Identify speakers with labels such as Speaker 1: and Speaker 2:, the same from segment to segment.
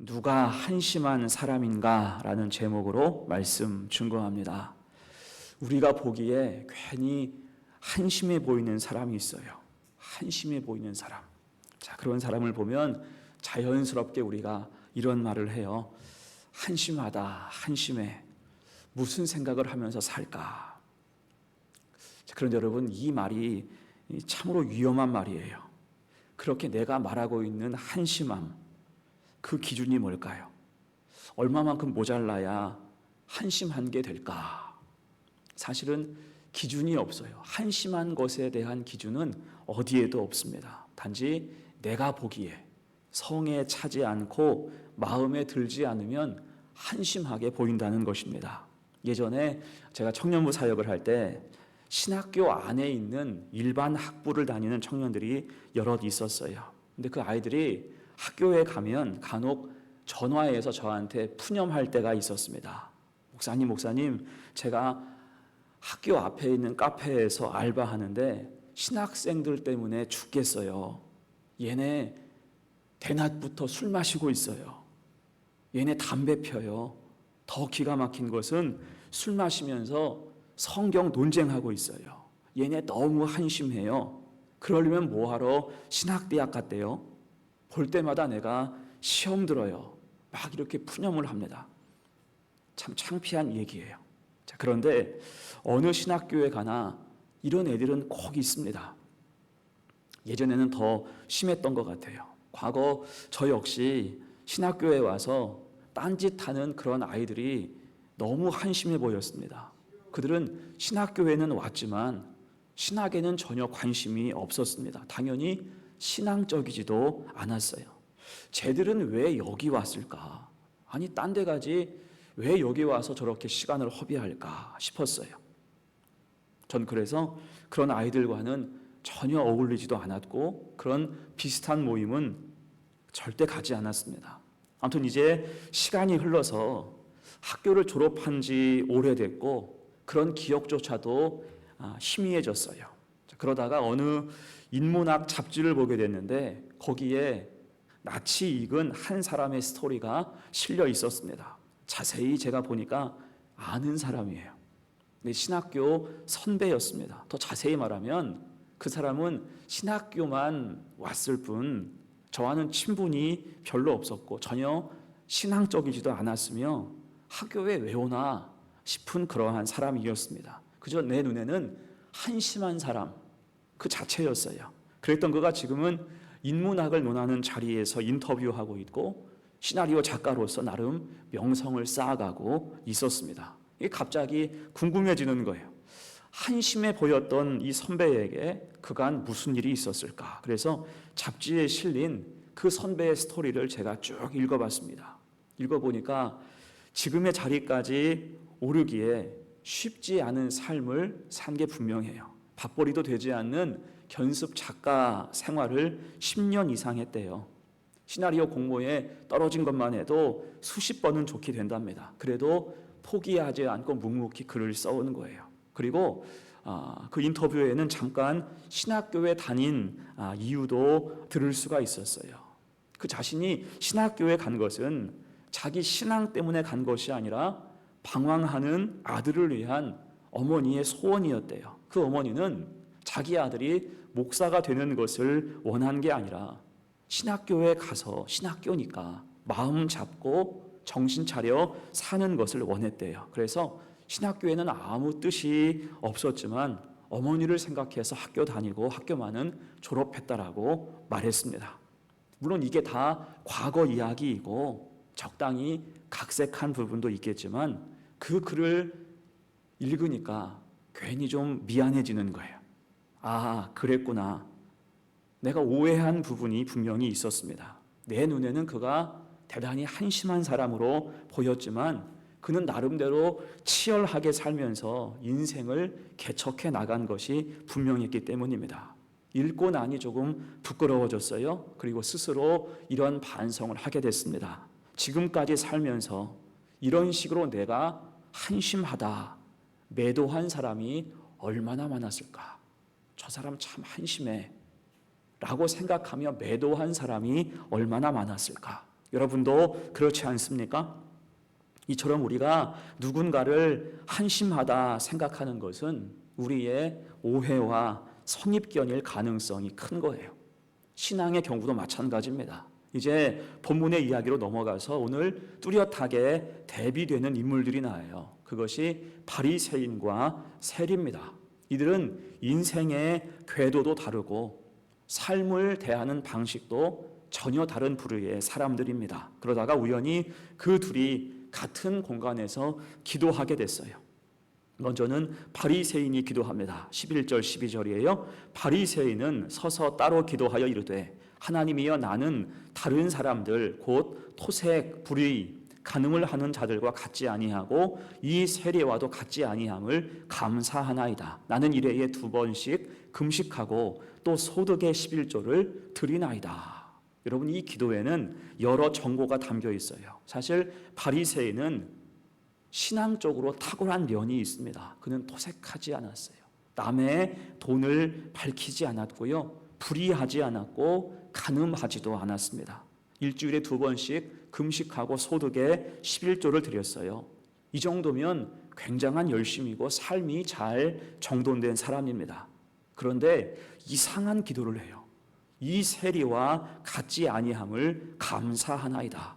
Speaker 1: 누가 한심한 사람인가라는 제목으로 말씀 증거합니다. 우리가 보기에 괜히 한심해 보이는 사람이 있어요. 한심해 보이는 사람. 자, 그런 사람을 보면 자연스럽게 우리가 이런 말을 해요. 한심하다, 한심해. 무슨 생각을 하면서 살까? 자, 그런데 여러분, 이 말이 참으로 위험한 말이에요. 그렇게 내가 말하고 있는 한심함, 그 기준이 뭘까요? 얼마만큼 모자라야 한심한 게 될까? 사실은 기준이 없어요. 한심한 것에 대한 기준은 어디에도 없습니다. 단지 내가 보기에 성에 차지 않고 마음에 들지 않으면 한심하게 보인다는 것입니다. 예전에 제가 청년부 사역을 할 때 신학교 안에 있는 일반 학부를 다니는 청년들이 여럿 있었어요. 근데 그 아이들이 학교에 가면 간혹 전화해서 저한테 푸념할 때가 있었습니다. 목사님, 목사님, 제가 학교 앞에 있는 카페에서 알바하는데 신학생들 때문에 죽겠어요. 얘네 대낮부터 술 마시고 있어요. 얘네 담배 펴요. 더 기가 막힌 것은 술 마시면서 성경 논쟁하고 있어요. 얘네 너무 한심해요. 그러려면 뭐하러 신학대학 갔대요? 볼 때마다 내가 시험 들어요. 막 이렇게 푸념을 합니다. 참 창피한 얘기예요. 자, 그런데 어느 신학교에 가나 이런 애들은 꼭 있습니다. 예전에는 더 심했던 것 같아요. 과거 저 역시 신학교에 와서 딴짓하는 그런 아이들이 너무 한심해 보였습니다. 그들은 신학교에는 왔지만 신학에는 전혀 관심이 없었습니다. 당연히 신앙적이지도 않았어요. 쟤들은 왜 여기 왔을까? 아니, 딴 데 가지 왜 여기 와서 저렇게 시간을 허비할까 싶었어요. 전 그래서 그런 아이들과는 전혀 어울리지도 않았고 그런 비슷한 모임은 절대 가지 않았습니다. 아무튼 이제 시간이 흘러서 학교를 졸업한 지 오래됐고 그런 기억조차도 아, 희미해졌어요. 그러다가 어느 인문학 잡지를 보게 됐는데 거기에 낯이 익은 한 사람의 스토리가 실려 있었습니다. 자세히 제가 보니까 아는 사람이에요. 신학교 선배였습니다. 더 자세히 말하면 그 사람은 신학교만 왔을 뿐 저와는 친분이 별로 없었고 전혀 신앙적이지도 않았으며 학교에 왜 오나 싶은 그러한 사람이었습니다. 그저 내 눈에는 한심한 사람 그 자체였어요. 그랬던 그가 지금은 인문학을 논하는 자리에서 인터뷰하고 있고 시나리오 작가로서 나름 명성을 쌓아가고 있었습니다. 이게 갑자기 궁금해지는 거예요. 한심해 보였던 이 선배에게 그간 무슨 일이 있었을까? 그래서 잡지에 실린 그 선배의 스토리를 제가 쭉 읽어봤습니다. 읽어보니까 지금의 자리까지 오르기에 쉽지 않은 삶을 산 게 분명해요. 밥벌이도 되지 않는 견습 작가 생활을 10년 이상 했대요. 시나리오 공모에 떨어진 것만 해도 수십 번은 좋게 된답니다. 그래도 포기하지 않고 묵묵히 글을 써오는 거예요. 그리고 아, 그 인터뷰에는 잠깐 신학교에 다닌 아, 이유도 들을 수가 있었어요. 그 자신이 신학교에 간 것은 자기 신앙 때문에 간 것이 아니라 방황하는 아들을 위한 어머니의 소원이었대요. 그 어머니는 자기 아들이 목사가 되는 것을 원한 게 아니라 신학교에 가서 신학교니까 마음 잡고 정신 차려 사는 것을 원했대요. 그래서 신학교에는 아무 뜻이 없었지만 어머니를 생각해서 학교 다니고 학교만은 졸업했다라고 말했습니다. 물론 이게 다 과거 이야기이고 적당히 각색한 부분도 있겠지만 그 글을 읽으니까 괜히 좀 미안해지는 거예요. 아, 그랬구나. 내가 오해한 부분이 분명히 있었습니다. 내 눈에는 그가 대단히 한심한 사람으로 보였지만 그는 나름대로 치열하게 살면서 인생을 개척해 나간 것이 분명했기 때문입니다. 읽고 나니 조금 부끄러워졌어요. 그리고 스스로 이런 반성을 하게 됐습니다. 지금까지 살면서 이런 식으로 내가 한심하다, 매도한 사람이 얼마나 많았을까? 저 사람 참 한심해. 라고 생각하며 매도한 사람이 얼마나 많았을까? 여러분도 그렇지 않습니까? 이처럼 우리가 누군가를 한심하다 생각하는 것은 우리의 오해와 선입견일 가능성이 큰 거예요. 신앙의 경우도 마찬가지입니다. 이제 본문의 이야기로 넘어가서 오늘 뚜렷하게 대비되는 인물들이 나와요. 그것이 바리새인과 세리입니다. 이들은 인생의 궤도도 다르고 삶을 대하는 방식도 전혀 다른 부류의 사람들입니다. 그러다가 우연히 그 둘이 같은 공간에서 기도하게 됐어요. 먼저는 바리새인이 기도합니다. 11절 12절이에요. 바리새인은 서서 따로 기도하여 이르되 하나님이여 나는 다른 사람들 곧 토색 불의 간음을 하는 자들과 같지 아니하고 이 세례와도 같지 아니함을 감사하나이다. 나는 일회에 두 번씩 금식하고 또 소득의 11조를 드리나이다. 여러분 이 기도에는 여러 정보가 담겨 있어요. 사실 바리새인은 신앙적으로 탁월한 면이 있습니다. 그는 토색하지 않았어요. 남의 돈을 밝히지 않았고요. 불의하지 않았고 간음하지도 않았습니다. 일주일에 두 번씩 금식하고 소득에 11조를 드렸어요. 이 정도면 굉장한 열심이고 삶이 잘 정돈된 사람입니다. 그런데 이상한 기도를 해요. 이 세리와 같지 아니함을 감사하나이다.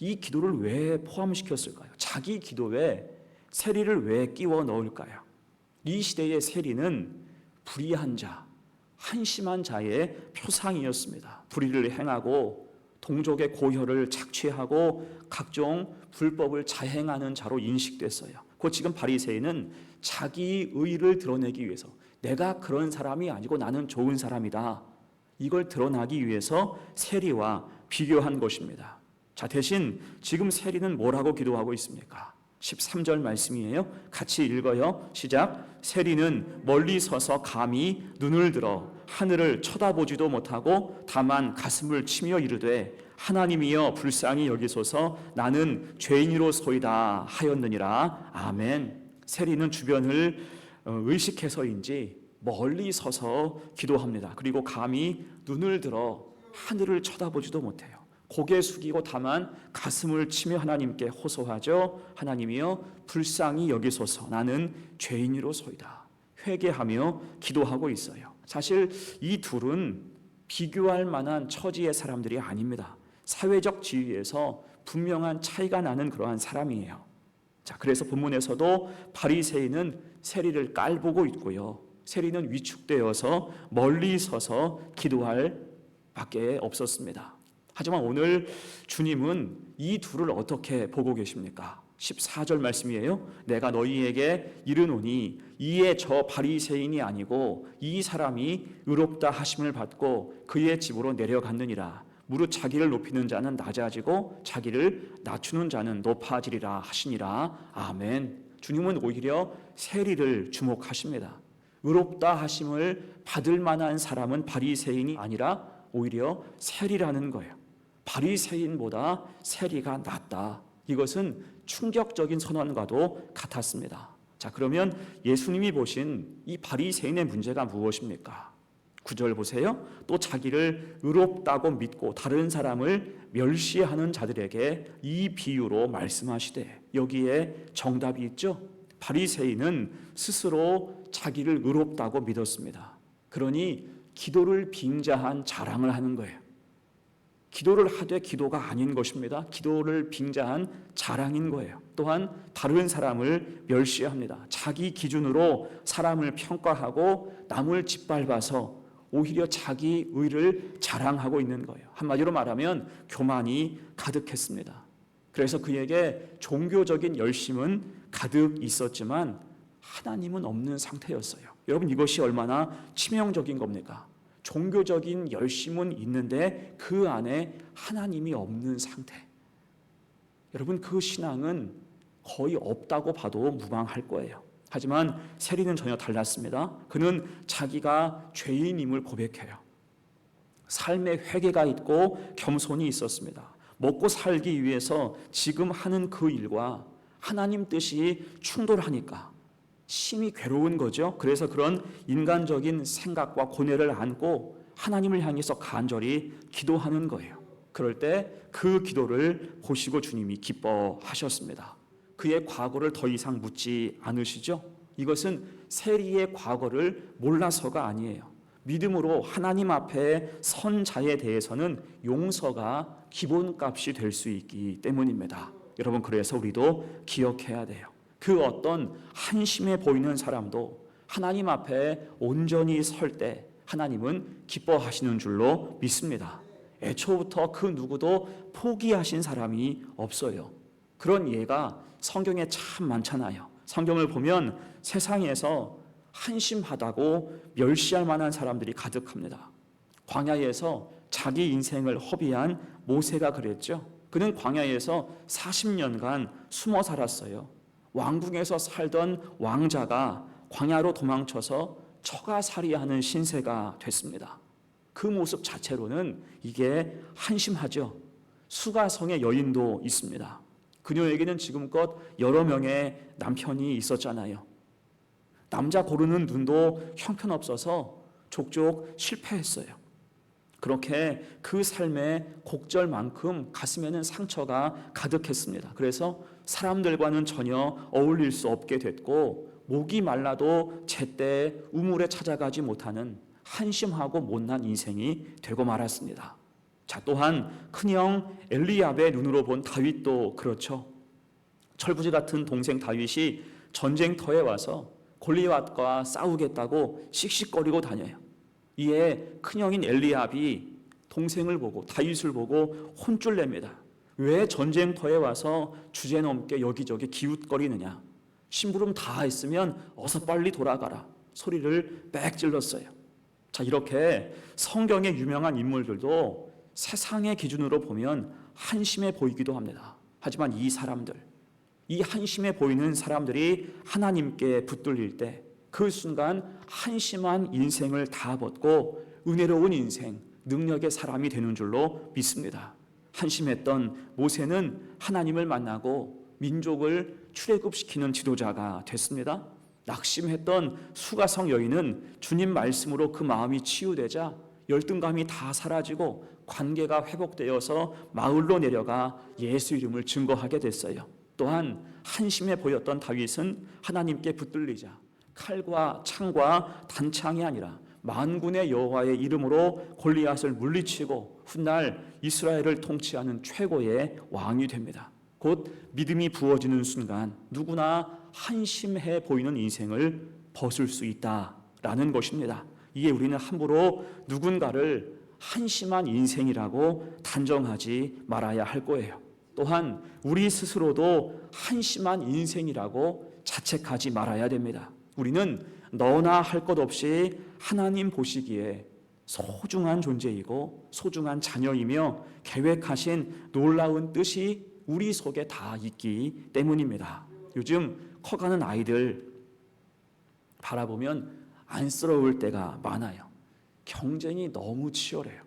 Speaker 1: 이 기도를 왜 포함시켰을까요? 자기 기도에 세리를 왜 끼워 넣을까요? 이 시대의 세리는 불의한 자, 한심한 자의 표상이었습니다. 불의를 행하고 동족의 고혈을 착취하고 각종 불법을 자행하는 자로 인식됐어요. 곧 지금 바리새인은 자기 의를 드러내기 위해서 내가 그런 사람이 아니고 나는 좋은 사람이다. 이걸 드러나기 위해서 세리와 비교한 것입니다. 자, 대신 지금 세리는 뭐라고 기도하고 있습니까? 13절 말씀이에요. 같이 읽어요. 시작. 세리는 멀리 서서 감히 눈을 들어 하늘을 쳐다보지도 못하고 다만 가슴을 치며 이르되 하나님이여 불쌍히 여기소서 나는 죄인이로소이다 하였느니라. 아멘. 세리는 주변을 어, 의식해서인지 멀리 서서 기도합니다. 그리고 감히 눈을 들어 하늘을 쳐다보지도 못해요. 고개 숙이고 다만 가슴을 치며 하나님께 호소하죠. 하나님이여 불쌍히 여기소서 나는 죄인이로소이다. 회개하며 기도하고 있어요. 사실 이 둘은 비교할 만한 처지의 사람들이 아닙니다. 사회적 지위에서 분명한 차이가 나는 그러한 사람이에요. 자, 그래서 본문에서도 바리새인은 세리를 깔보고 있고요. 세리는 위축되어서 멀리 서서 기도할 밖에 없었습니다. 하지만 오늘 주님은 이 둘을 어떻게 보고 계십니까? 14절 말씀이에요. 내가 너희에게 이르노니 이에 저 바리새인이 아니고 이 사람이 의롭다 하심을 받고 그의 집으로 내려갔느니라. 무릇 자기를 높이는 자는 낮아지고 자기를 낮추는 자는 높아지리라 하시니라. 아멘. 주님은 오히려 세리를 주목하십니다. 의롭다 하심을 받을 만한 사람은 바리새인이 아니라 오히려 세리라는 거예요. 바리새인보다 세리가 낫다. 이것은 충격적인 선언과도 같았습니다. 자, 그러면 예수님이 보신 이 바리새인의 문제가 무엇입니까? 구절 보세요. 또 자기를 의롭다고 믿고 다른 사람을 멸시하는 자들에게 이 비유로 말씀하시되 여기에 정답이 있죠. 바리새인은 스스로 자기를 의롭다고 믿었습니다. 그러니 기도를 빙자한 자랑을 하는 거예요. 기도를 하되 기도가 아닌 것입니다. 기도를 빙자한 자랑인 거예요. 또한 다른 사람을 멸시합니다. 자기 기준으로 사람을 평가하고 남을 짓밟아서 오히려 자기 의를 자랑하고 있는 거예요. 한마디로 말하면 교만이 가득했습니다. 그래서 그에게 종교적인 열심은 가득 있었지만 하나님은 없는 상태였어요. 여러분 이것이 얼마나 치명적인 겁니까? 종교적인 열심은 있는데 그 안에 하나님이 없는 상태. 여러분 그 신앙은 거의 없다고 봐도 무방할 거예요. 하지만 세리는 전혀 달랐습니다. 그는 자기가 죄인임을 고백해요. 삶의 회개가 있고 겸손이 있었습니다. 먹고 살기 위해서 지금 하는 그 일과 하나님 뜻이 충돌하니까 심히 괴로운 거죠. 그래서 그런 인간적인 생각과 고뇌를 안고 하나님을 향해서 간절히 기도하는 거예요. 그럴 때 그 기도를 보시고 주님이 기뻐하셨습니다. 그의 과거를 더 이상 묻지 않으시죠? 이것은 세리의 과거를 몰라서가 아니에요. 믿음으로 하나님 앞에 선 자에 대해서는 용서가 기본값이 될 수 있기 때문입니다. 여러분 그래서 우리도 기억해야 돼요. 그 어떤 한심해 보이는 사람도 하나님 앞에 온전히 설 때 하나님은 기뻐하시는 줄로 믿습니다. 애초부터 그 누구도 포기하신 사람이 없어요. 그런 예가 성경에 참 많잖아요. 성경을 보면 세상에서 한심하다고 멸시할 만한 사람들이 가득합니다. 광야에서 자기 인생을 허비한 모세가 그랬죠. 그는 광야에서 40년간 숨어 살았어요. 왕궁에서 살던 왕자가 광야로 도망쳐서 처가살이하는 신세가 됐습니다. 그 모습 자체로는 이게 한심하죠. 수가성의 여인도 있습니다. 그녀에게는 지금껏 여러 명의 남편이 있었잖아요. 남자 고르는 눈도 형편없어서 족족 실패했어요. 그렇게 그 삶의 곡절만큼 가슴에는 상처가 가득했습니다. 그래서 사람들과는 전혀 어울릴 수 없게 됐고 목이 말라도 제때 우물에 찾아가지 못하는 한심하고 못난 인생이 되고 말았습니다. 자, 또한 큰형 엘리압의 눈으로 본 다윗도 그렇죠. 철부지 같은 동생 다윗이 전쟁터에 와서 골리앗과 싸우겠다고 씩씩거리고 다녀요. 이에 큰형인 엘리압이 동생을 보고 다윗을 보고 혼쭐 냅니다. 왜 전쟁터에 와서 주제넘게 여기저기 기웃거리느냐? 심부름 다 했으면 어서 빨리 돌아가라. 소리를 빽 질렀어요. 자, 이렇게 성경의 유명한 인물들도 세상의 기준으로 보면 한심해 보이기도 합니다. 하지만 이 사람들, 이 한심해 보이는 사람들이 하나님께 붙들릴 때 그 순간 한심한 인생을 다 벗고 은혜로운 인생, 능력의 사람이 되는 줄로 믿습니다. 한심했던 모세는 하나님을 만나고 민족을 출애굽시키는 지도자가 됐습니다. 낙심했던 수가성 여인은 주님 말씀으로 그 마음이 치유되자 열등감이 다 사라지고 관계가 회복되어서 마을로 내려가 예수 이름을 증거하게 됐어요. 또한 한심해 보였던 다윗은 하나님께 붙들리자 칼과 창과 단창이 아니라 만군의 여호와의 이름으로 골리앗을 물리치고 훗날 이스라엘을 통치하는 최고의 왕이 됩니다. 곧 믿음이 부어지는 순간 누구나 한심해 보이는 인생을 벗을 수 있다라는 것입니다. 이에 우리는 함부로 누군가를 한심한 인생이라고 단정하지 말아야 할 거예요. 또한 우리 스스로도 한심한 인생이라고 자책하지 말아야 됩니다. 우리는 너나 할 것 없이 하나님 보시기에 소중한 존재이고 소중한 자녀이며 계획하신 놀라운 뜻이 우리 속에 다 있기 때문입니다. 요즘 커가는 아이들 바라보면 안쓰러울 때가 많아요. 경쟁이 너무 치열해요.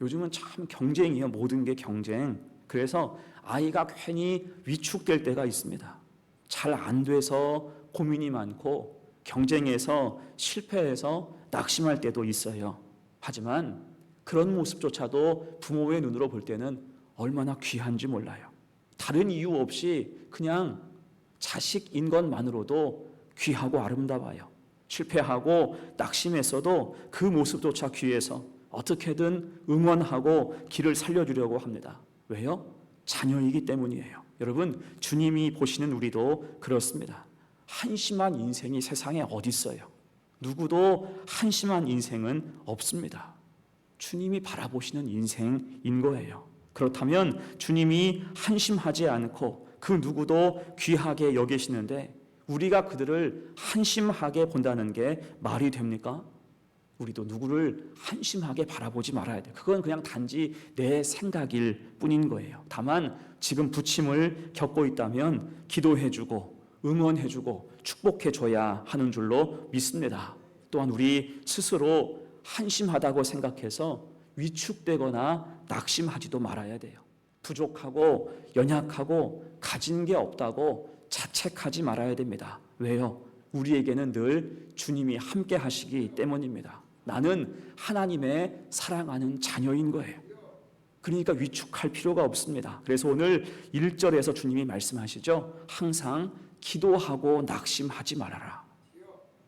Speaker 1: 요즘은 참 경쟁이에요. 모든 게 경쟁. 그래서 아이가 괜히 위축될 때가 있습니다. 잘 안 돼서 고민이 많고 경쟁에서 실패해서 낙심할 때도 있어요. 하지만 그런 모습조차도 부모의 눈으로 볼 때는 얼마나 귀한지 몰라요. 다른 이유 없이 그냥 자식인 것만으로도 귀하고 아름다워요. 실패하고 낙심했어도 그 모습조차 귀해서 어떻게든 응원하고 길을 살려주려고 합니다. 왜요? 자녀이기 때문이에요. 여러분, 주님이 보시는 우리도 그렇습니다. 한심한 인생이 세상에 어디 있어요? 누구도 한심한 인생은 없습니다. 주님이 바라보시는 인생인 거예요. 그렇다면 주님이 한심하지 않고 그 누구도 귀하게 여기시는데 우리가 그들을 한심하게 본다는 게 말이 됩니까? 우리도 누구를 한심하게 바라보지 말아야 돼. 그건 그냥 단지 내 생각일 뿐인 거예요. 다만 지금 부침을 겪고 있다면 기도해주고 응원해주고 축복해줘야 하는 줄로 믿습니다. 또한 우리 스스로 한심하다고 생각해서 위축되거나 낙심하지도 말아야 돼요. 부족하고 연약하고 가진 게 없다고 자책하지 말아야 됩니다. 왜요? 우리에게는 늘 주님이 함께 하시기 때문입니다. 나는 하나님의 사랑하는 자녀인 거예요. 그러니까 위축할 필요가 없습니다. 그래서 오늘 1절에서 주님이 말씀하시죠. 항상 기도하고 낙심하지 말아라.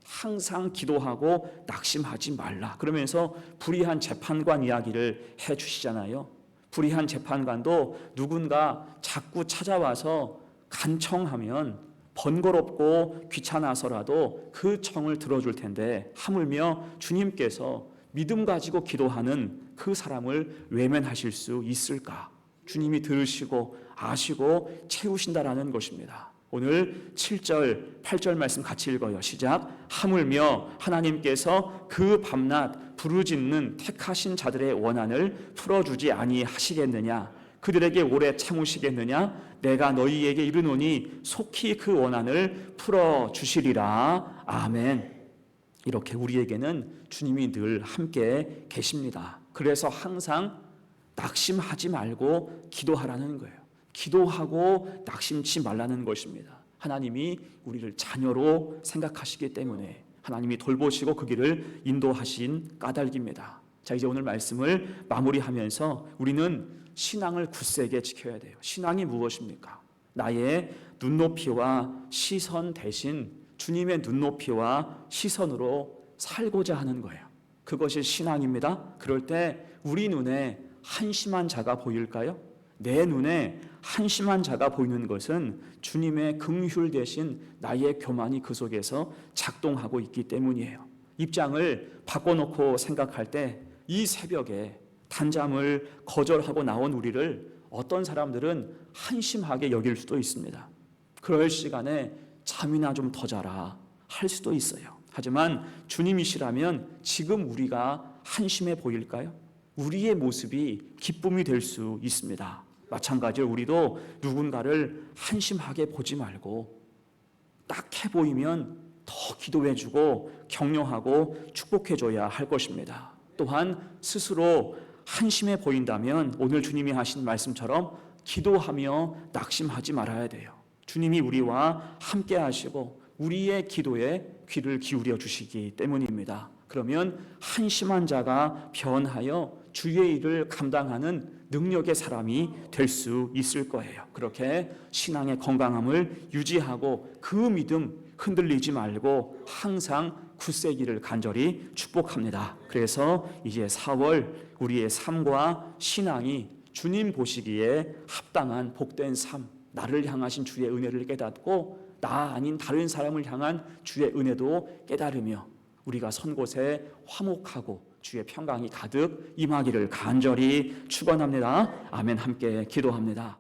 Speaker 1: 항상 기도하고 낙심하지 말라. 그러면서 불의한 재판관 이야기를 해 주시잖아요. 불의한 재판관도 누군가 자꾸 찾아와서 간청하면 번거롭고 귀찮아서라도 그 청을 들어줄 텐데 하물며 주님께서 믿음 가지고 기도하는 그 사람을 외면하실 수 있을까? 주님이 들으시고 아시고 채우신다라는 것입니다. 오늘 7절, 8절 말씀 같이 읽어요. 시작. 하물며 하나님께서 그 밤낮 부르짖는 택하신 자들의 원한을 풀어주지 아니하시겠느냐? 그들에게 오래 참으시겠느냐? 내가 너희에게 이르노니 속히 그 원한을 풀어 주시리라. 아멘. 이렇게 우리에게는 주님이 늘 함께 계십니다. 그래서 항상 낙심하지 말고 기도하라는 거예요. 기도하고 낙심치 말라는 것입니다. 하나님이 우리를 자녀로 생각하시기 때문에 하나님이 돌보시고 그 길을 인도하신 까닭입니다. 자, 이제 오늘 말씀을 마무리하면서 우리는 신앙을 굳세게 지켜야 돼요. 신앙이 무엇입니까? 나의 눈높이와 시선 대신 주님의 눈높이와 시선으로 살고자 하는 거예요. 그것이 신앙입니다. 그럴 때 우리 눈에 한심한 자가 보일까요? 내 눈에 한심한 자가 보이는 것은 주님의 긍휼 대신 나의 교만이 그 속에서 작동하고 있기 때문이에요. 입장을 바꿔놓고 생각할 때 이 새벽에 단잠을 거절하고 나온 우리를 어떤 사람들은 한심하게 여길 수도 있습니다. 그럴 시간에 잠이나 좀 더 자라 할 수도 있어요. 하지만 주님이시라면 지금 우리가 한심해 보일까요? 우리의 모습이 기쁨이 될 수 있습니다. 마찬가지로 우리도 누군가를 한심하게 보지 말고 딱해 보이면 더 기도해주고 격려하고 축복해줘야 할 것입니다. 또한 스스로 한심해 보인다면 오늘 주님이 하신 말씀처럼 기도하며 낙심하지 말아야 돼요. 주님이 우리와 함께 하시고 우리의 기도에 귀를 기울여 주시기 때문입니다. 그러면 한심한 자가 변하여 주의 일을 감당하는 능력의 사람이 될 수 있을 거예요. 그렇게 신앙의 건강함을 유지하고 그 믿음 흔들리지 말고 항상 굳세기를 간절히 축복합니다. 그래서 이제 4월 우리의 삶과 신앙이 주님 보시기에 합당한 복된 삶, 나를 향하신 주의 은혜를 깨닫고 나 아닌 다른 사람을 향한 주의 은혜도 깨달으며 우리가 선 곳에 화목하고 주의 평강이 가득 임하기를 간절히 축원합니다. 아멘 함께 기도합니다.